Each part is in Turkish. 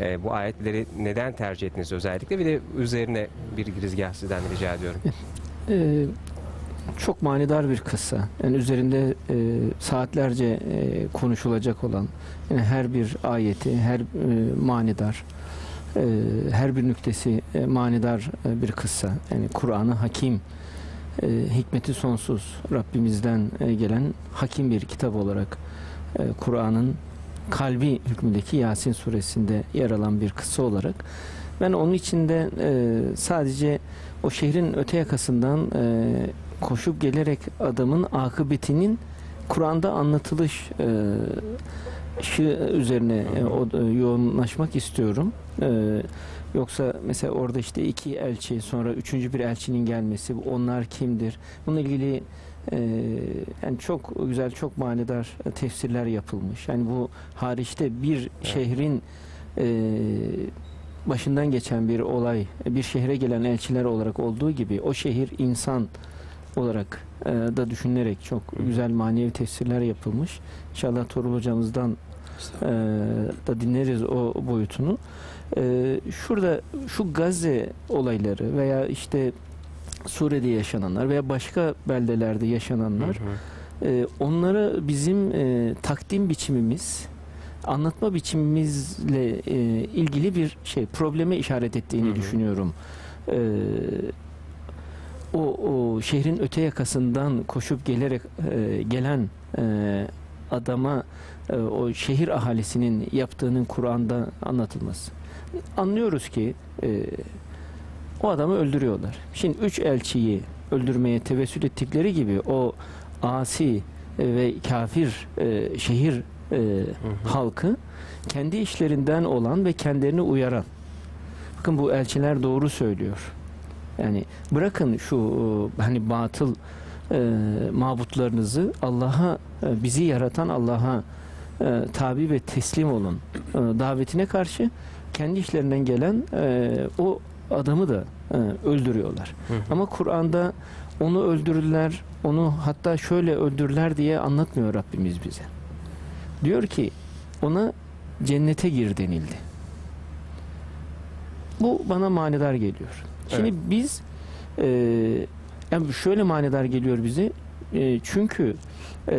e, bu ayetleri neden tercih ettiniz özellikle? Bir de üzerine bir girizgah sizden rica ediyorum. Ee, çok manidar bir kıssa. Yani üzerinde e, saatlerce e, konuşulacak olan yani her bir ayeti, her e, manidar, e, her bir nüktesi e, manidar e, bir kıssa. Yani Kur'an'ı hakim, e, hikmeti sonsuz Rabbimizden e, gelen hakim bir kitap olarak e, Kur'an'ın kalbi hükmündeki Yasin suresinde yer alan bir kıssa olarak ben onun içinde e, sadece o şehrin öte yakasından e, koşup gelerek adamın akıbetinin Kur'an'da anlatılış e, şı üzerine e, o, yoğunlaşmak istiyorum. E, yoksa mesela orada işte iki elçi sonra üçüncü bir elçinin gelmesi onlar kimdir? Bununla ilgili e, yani çok güzel çok manidar tefsirler yapılmış. Yani bu hariçte bir şehrin başından geçen bir olay, bir şehre gelen elçiler olarak olduğu gibi o şehir insan olarak da düşünülerek çok güzel manevi tefsirler yapılmış. İnşallah Torul hocamızdan e, da dinleriz o boyutunu. E, şurada şu Gazze olayları veya işte Suriye'de yaşananlar veya başka beldelerde yaşananlar Hı hı. e, onları bizim e, takdim biçimimiz anlatma biçimimizle e, ilgili bir şey probleme işaret ettiğini Hı hı. düşünüyorum. E, o, o şehrin öte yakasından koşup gelerek e, gelen e, adama e, o şehir ahalisinin yaptığının Kur'an'da anlatılması. Anlıyoruz ki e, o adamı öldürüyorlar. Şimdi üç elçiyi öldürmeye tevessül ettikleri gibi o asi e, ve kafir şehir halkı kendi işlerinden olan ve kendilerini uyaran. Bakın bu elçiler doğru söylüyor. Yani bırakın şu hani batıl e, mabutlarınızı Allah'a e, bizi yaratan Allah'a e, tabi ve teslim olun e, davetine karşı kendi işlerinden gelen e, o adamı da e, öldürüyorlar. Hı hı. Ama Kur'an'da onu öldürürler, onu hatta şöyle öldürürler diye anlatmıyor Rabbimiz bize. Diyor ki ona cennete gir denildi. Bu bana manidar geliyor. Şimdi Evet. biz e, yani şöyle manidar geliyor bize. E, çünkü e,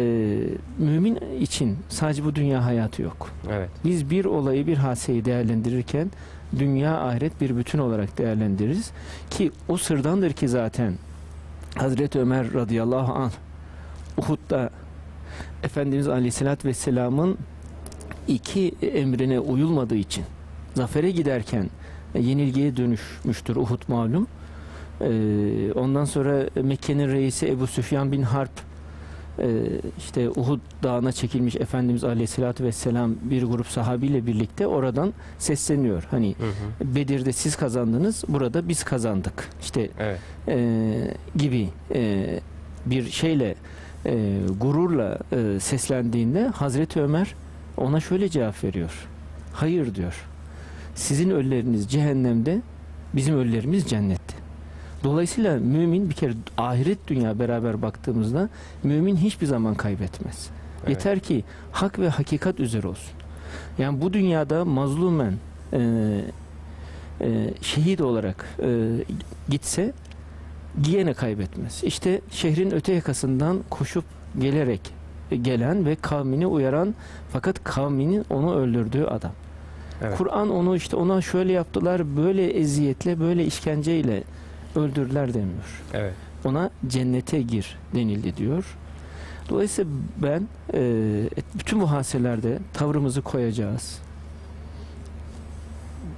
mümin için sadece bu dünya hayatı yok. Evet. Biz bir olayı bir hadiseyi değerlendirirken dünya ahiret bir bütün olarak değerlendiririz ki o sırdandır ki zaten Hazreti Ömer radıyallahu anh Uhud'da Efendimiz Aleyhisselatü Vesselam'ın iki emrine uyulmadığı için zafere giderken yenilgiye dönüşmüştür Uhud malum. Ee, ondan sonra Mekke'nin reisi Ebu Süfyan bin Harp e, işte Uhud dağına çekilmiş Efendimiz Aleyhisselatü Vesselam bir grup sahabiyle birlikte oradan sesleniyor. Hani Hı hı. Bedir'de siz kazandınız, burada biz kazandık. İşte Evet. e, gibi e, bir şeyle e, gururla e, seslendiğinde Hazreti Ömer ona şöyle cevap veriyor. Hayır diyor. Sizin ölüleriniz cehennemde, bizim ölülerimiz cennette. Dolayısıyla mümin bir kere ahiret dünya beraber baktığımızda mümin hiçbir zaman kaybetmez. Evet. Yeter ki hak ve hakikat üzere olsun. Yani bu dünyada mazlumen e, e, şehit olarak e, gitse giyene kaybetmez. İşte şehrin öte yakasından koşup gelerek gelen ve kavmini uyaran fakat kavminin onu öldürdüğü adam. Evet. Kur'an onu işte ona şöyle yaptılar, böyle eziyetle, böyle işkenceyle öldürdüler demiyor. Evet. Ona cennete gir denildi diyor. Dolayısıyla ben e, bütün bu hadiselerde tavrımızı koyacağız.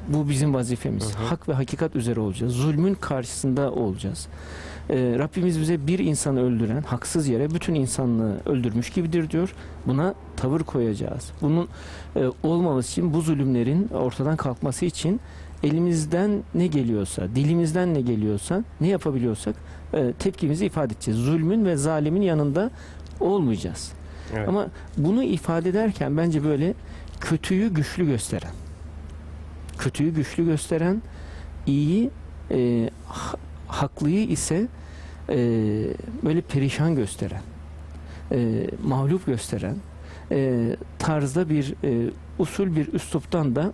Bu bizim vazifemiz. Hı hı. Hak ve hakikat üzere olacağız. Zulmün karşısında olacağız. E, Rabbimiz bize bir insanı öldüren haksız yere bütün insanlığı öldürmüş gibidir diyor. Buna tavır koyacağız. Bunun e, olmaması için bu zulümlerin ortadan kalkması için elimizden ne geliyorsa, dilimizden ne geliyorsa, ne yapabiliyorsak e, tepkimizi ifade edeceğiz. Zulmün ve zalimin yanında olmayacağız. Evet. Ama bunu ifade ederken bence böyle kötüyü güçlü gösteren, kötüyü güçlü gösteren, iyi, e, ha- haklıyı ise e, böyle perişan gösteren, e, mağlup gösteren e, tarzda bir e, usul bir üsluptan da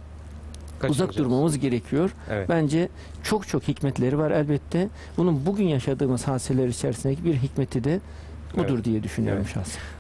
uzak durmamız gerekiyor. Evet. Bence çok çok hikmetleri var elbette. Bunun bugün yaşadığımız hadiseler içerisindeki bir hikmeti de budur Evet. diye düşünüyorum Evet. şahsen.